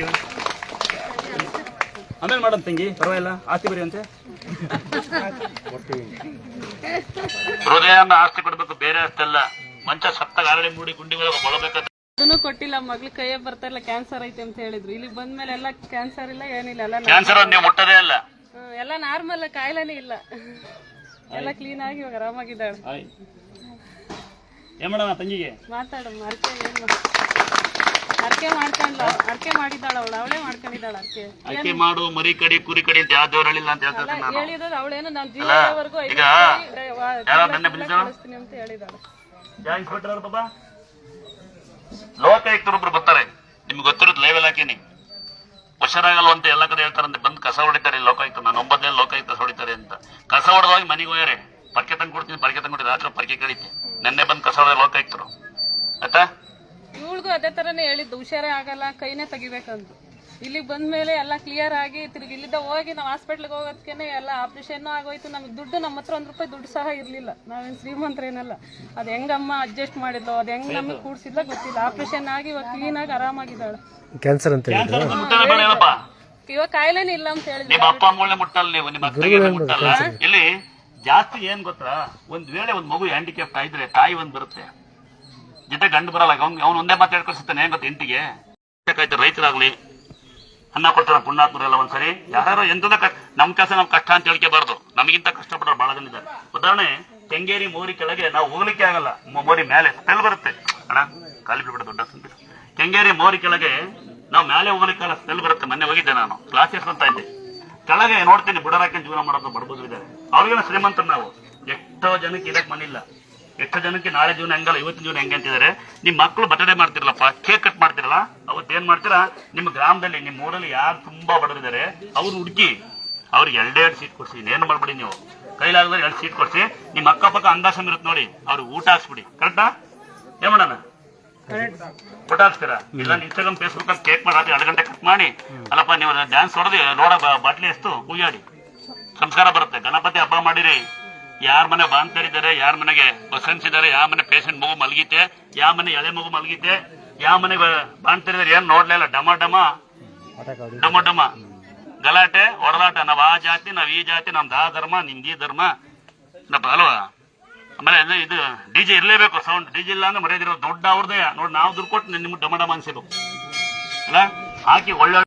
ತಂಗಿ ಆಮೇಲೆ ಮಾಡೋಣ ತಂಗಿ ಪರವಾಗಿಲ್ಲ ಆಸ್ತಿ ಬರಿ ಅಂತೆ ಹೃದಯನ ಆಸ್ತಿ ಕೊಡ್ಬೇಕು ಬೇರೆ ಆಸ್ತಿ ಅಲ್ಲ ಮಂಚ ಸತ್ತ ಗಾರಡಿ ಮೂಡಿ ಗುಂಡಿ ಒಳಗೆ ಅದನ್ನು ಕೊಟ್ಟಿಲ್ಲ ಮಗ್ಳು ಕೈಯ ಬರ್ತಾ ಇಲ್ಲ ಕ್ಯಾನ್ಸರ್ ಐತೆ ಅಂತ ಹೇಳಿದ್ರು. ಇಲ್ಲಿ ಬಂದ್ಮೇಲೆ ಎಲ್ಲ ಕ್ಯಾನ್ಸರ್ ಇಲ್ಲ ಏನಿಲ್ಲ ಎಲ್ಲ ಕ್ಯಾನ್ಸರ್ ನೀವು ಮುಟ್ಟದೇ ಇಲ್ಲ. ಹ್ಮ್, ಎಲ್ಲ ನಾರ್ಮಲ್ ಕಾಯಿಲೆನೇ ಇಲ್ಲ. ಎಲ್ಲ ಕ್ಲೀನ್ ಆಗಿ ಇವಾಗ ಆರಾಮಾಗಿದ್ದಾಳೆ. ಏನ್ ಮಾಡೋಣ ತಂಗಿಗೆ? ಮಾತಾಡಮ್ಮ ಅರ್ಕೆ ಏನು? ಅರ್ಕೆ ಮಾಡ್ಕೊಂಡ್ಲ ಅರ್ಕೆ ಮಾಡಿದ್ದಾಳ ಅವಳು ಅವಳೇ ಮಾಡ್ಕೊಂಡಿದ್ದಾಳ ಅರ್ಕೆ. ಅಕ್ಕಿ ಮಾಡು ಮರಿ ಕಡಿ ಕುರಿ ಕಡಿ ಅಂತ ಯಾವ ದೇವರಲ್ಲಿ ಅಂತ ಹೇಳ್ತಾರೆ ನಾನು. ಹೇಳಿದ್ರೆ ಅವಳೇನು ನಾನು ಜೀವನವರೆಗೂ ಈಗ ಯಾರೋ ನನ್ನ ಬಿಲ್ಸರು? ಕಳಿಸ್ತೀನಿ ಅಂತ ಹೇಳಿದಾಳೆ ಜಾಯಿನ್ ಕೊಟ್ಟರು ಬಾಬಾ ಲೋಕಾಯುಕ್ತರೊಬ್ರು ಬರ್ತಾರೆ. ನಿಮ್ಗೆ ಗೊತ್ತಿರೋದು ಲೈವ್ ಹಾಕೀನಿ ಹುಷಾರಾಗಲ್ಲ ಅಂತ ಎಲ್ಲ ಕಡೆ ಹೇಳ್ತಾರಂತೆ ಬಂದು ಕಸ ಹೊಡಿತಾರೆ ಲೋಕಾಯುಕ್ತ ನಾನು ಒಂಬತ್ತನೇ ಲೋಕಾಯುಕ್ತ ಹೊಡಿತಾರೆ ಅಂತ. ಕಸ ಹೊಡೆದಾಗ ಮನೆಗೆ ಹೋಗ್ಯಾರೆ. ಪರ್ಕೆ ತಂದು ಕೊಡ್ತೀನಿ ಪರ್ಕೆ ತಂದು ಕೊಡ್ತೀನಿ. ರಾತ್ರಿ ಪರ್ಕೆ ಕಡಿತೆ ನೆನ್ನೆ ಬಂದು ಕಸ ಹೊಡೆದ ಲೋಕಾಯುಕ್ತರು. ಆಯ್ತಾ? ಇವಳಿಗೂ ಅದೇ ತರನೇ ಹೇಳಿದ್ದು ಹುಷಾರೇ ಆಗಲ್ಲ ಕೈನೇ ತೆಗಿಬೇಕಂದು ಇಲ್ಲಿ ಬಂದ ಮೇಲೆ ಎಲ್ಲ ಕ್ಲಿಯರ್ ಆಗಿ ತಿರುಗಿ ಇಲ್ಲಿದ್ದ ಹೋಗಿ ನಾವು ಹಾಸ್ಪಿಟ್ಲಿಗೆ ಹೋಗೋದಕ್ಕೆ ಎಲ್ಲ ಆಪ್ರೇಷನ್ನು ಆಗೋಯ್ತು. ನಮಗೆ ದುಡ್ಡು ನಮ್ಮ ಹತ್ರ ಒಂದು ರೂಪಾಯಿ ದುಡ್ಡು ಸಹ ಇರಲಿಲ್ಲ. ನಾವೇನು ಶ್ರೀಮಂತರೇನಲ್ಲ ಅದು ಹೆಂಗಮ್ಮ ಅಡ್ಜಸ್ಟ್ ಮಾಡಿದ್ಲು ಅದು ಹೆಂಗ್ ನಮಗೆ ಕೂಡ್ಸಿದ್ಲ ಗೊತ್ತಿಲ್ಲ. ಆಪ್ರೇಷನ್ ಆಗಿ ಇವಾಗ ಕ್ಲೀನಾಗಿ ಆರಾಮಾಗಿದ್ದಾಳೆ. ಕ್ಯಾನ್ಸರ್ ಅಂತ ಇವಾಗ ಕಾಯಿಲೆನೇ ಇಲ್ಲ ಅಂತ ಹೇಳಿದ್ರು. ನಿಮ್ಮ ಅಪ್ಪ ಮುಟ್ಟಲ್ಲ ನೀವು ನಿಮ್ಮ ಅಕ್ಕಗೆ ಮುಟ್ಟಲ್ಲ. ಇಲ್ಲಿ ಜಾಸ್ತಿ ಏನ್ ಗೊತ್ತಾ? ಒಂದ್ ವೇಳೆ ಒಂದ್ ಮಗು ಹ್ಯಾಂಡಿಕ್ಯಾಪ್ ಇದ್ರೆ ತಾಯಿ ಒಂದ್ ಬರುತ್ತೆ. ಜೊತೆ ಗಂಡು ಬರಲ್ಲ. ಅವ್ನ್ ಅವ್ನು ಒಂದೇ ಮಾತು ಹೇಳ್ಕೊಳ್ಸುತ್ತಾನೆ. ಗೊತ್ತ ಎಂಟಿಗೆ ರೈತರಾಗ್ಲಿ. ಅನ್ನ ಕೊಡ್ತಾರ ಪುಣ್ಯಾತ್ಮರೆಲ್ಲ ಒಂದ್ಸರಿ. ಯಾರು ಎಂತದ ನಮ್ ಕೆಲಸ ನಮ್ ಕಷ್ಟ ಅಂತ ಹೇಳ್ಕೋಬಾರ್ದು. ನಮಗಿಂತ ಕಷ್ಟಪಡೋರು ಬಹಳ ಜನ ಇದ್ದಾರೆ. ಉದಾಹರಣೆ ಕೆಂಗೇರಿ ಮೋರಿ ಕೆಳಗೆ ನಾವು ಹೋಗ್ಲಿಕ್ಕೆ ಆಗಲ್ಲ. ಮೋರಿ ಮೇಲೆ ಸ್ಪೆಲ್ ಬರುತ್ತೆ. ಅಣ್ಣ, ಕಾಲಿ ಬಿಡ್ಬಿಡ ದೊಡ್ಡ ಸಂಗೀತ ಕೆಂಗೇರಿ ಮೋರಿ ಕೆಳಗೆ ನಾವು ಮೇಲೆ ಹೋಗ್ಲಿಕ್ಕೆಲ್ಲ ಸ್ಮೆಲ್ ಬರುತ್ತೆ. ಮೊನ್ನೆ ಹೋಗಿದ್ದೆ ನಾನು. ಕ್ಲಾಸಸ್ ಅಂತ ಇದ್ದೆ. ಕೆಳಗೆ ನೋಡ್ತೀನಿ ಬುಡರಾಕಿ ಜೀವನ ಮಾಡೋದು ಬಡಬಗ್ರು ಇದ್ದಾರೆ. ಅವ್ರಿಗೆಲ್ಲ ಶ್ರೀಮಂತರು ನಾವು. ಎಷ್ಟೋ ಜನಕ್ಕೆ ಇದಕ್ಕೆ ಮನಿಲ್ಲ. ಎಷ್ಟೋ ಜನಕ್ಕೆ ನಾಳೆ ಜೀವನ ಹೆಂಗಲ್ಲ, ಇವತ್ತಿನ ಜೀವನ ಹೆಂಗೆ ಅಂತಿದ್ದಾರೆ. ನಿಮ್ಮ ಮಕ್ಕಳು ಬರ್ತಡೇ ಮಾಡ್ತಿರಲ್ಲಪ್ಪ, ಕೇಕ್ ಕಟ್ ಮಾಡ್ತಿರಲ್ಲ, ಅವತ್ತು ಏನ್ ಮಾಡ್ತೀರಾ? ನಿಮ್ಮ ಗ್ರಾಮದಲ್ಲಿ, ನಿಮ್ಮ ಊರಲ್ಲಿ ಯಾರು ತುಂಬಾ ಬಡವರಿದ್ದಾರೆ, ಅವ್ರು ಹುಡುಕಿ, ಅವ್ರಿಗೆ ಎರಡ್ ಸೀಟ್ ಕೊಡ್ಸಿ ಏನ್ ಮಾಡ್ಬಿಡಿ ನೀವು. ಕೈಲಾಗ ಎರಡು ಸೀಟ್ ಕೊಡ್ಸಿ, ನಿಮ್ಮ ಅಕ್ಕಪಕ್ಕ ಅಂದಾಸಮ್ ಇರುತ್ತೆ ನೋಡಿ ಅವ್ರಿಗೆ ಊಟ ಹಾಕ್ಸ್ಬಿಡಿ. ಕರೆಕ್ಟಾ ಏನ್ ಮಾಡೋಣ? ಊಟ ಹಾಕ್ಸ್ತೀರಾ? ಇಲ್ಲ ಇನ್ಸ್ಟಾಗ್ರಾಮ್ ಫೇಸ್ಬುಕ್ ಅಲ್ಲಿ ಕೇಕ್ ಮಾಡಿ ಎರಡು ಗಂಟೆ ಕಟ್ ಮಾಡಿ. ಅಲ್ಲಪ್ಪ, ನೀವು ಡ್ಯಾನ್ಸ್ ಹೊಡೆದು ನೋಡ ಬಾಟ್ಲಿ ಎಷ್ಟು ಕೂಯಾಡಿ ಸಂಸ್ಕಾರ ಬರುತ್ತೆ. ಗಣಪತಿ ಹಬ್ಬ ಮಾಡಿರಿ. ಯಾರ ಮನೆ ಬಾಂತರಿದ್ದಾರೆ ಯಾರ ಮನೆಗೆ ಬಸನ್ಸ್ ಇದ್ದಾರೆ ಯಾವ ಮನೆ ಪೇಷಂಟ್ ಮಗು ಮಲಗಿತೆ, ಯಾವ ಮನೆ ಎಳೆ ಮಗು ಮಲಗಿತೆ, ಯಾವ ಮನೆ ಬಾಂತರಿದ್ದಾರೆ ಏನ್ ನೋಡ್ಲಿಲ್ಲ ಡಮ ಡಮ. ಡಮ ಗಲಾಟೆ ಹೊರಲಾಟ ನಾವ್ ಆ ಜಾತಿ, ನಾವ್ ಈ ಜಾತಿ, ನಮ್ದು ಆ ಧರ್ಮ, ನಿಮ್ದು ಈ ಧರ್ಮ. ನಪ್ಪ, ಅಲ್ವಾ? ಆಮೇಲೆ ಇದು ಡಿ ಡಿಜೆ ಇರ್ಲೇಬೇಕು ಸೌಂಡ್ ಡಿಜೆ ಇಲ್ಲ ಅಂದ್ರೆ ಮರ್ಯಾದಿರೋ ದೊಡ್ಡ ಅವ್ರದೇ ನೋಡಿ ನಾವು ದುಡ್ಡು ಕೊಟ್ಟು ನಿಮ್ಗೆ ಡಮ ಡಮ ಅನ್ಸಿದ್ರು ಅಲ್ಲ? ಹಾಕಿ ಒಳ್ಳೆ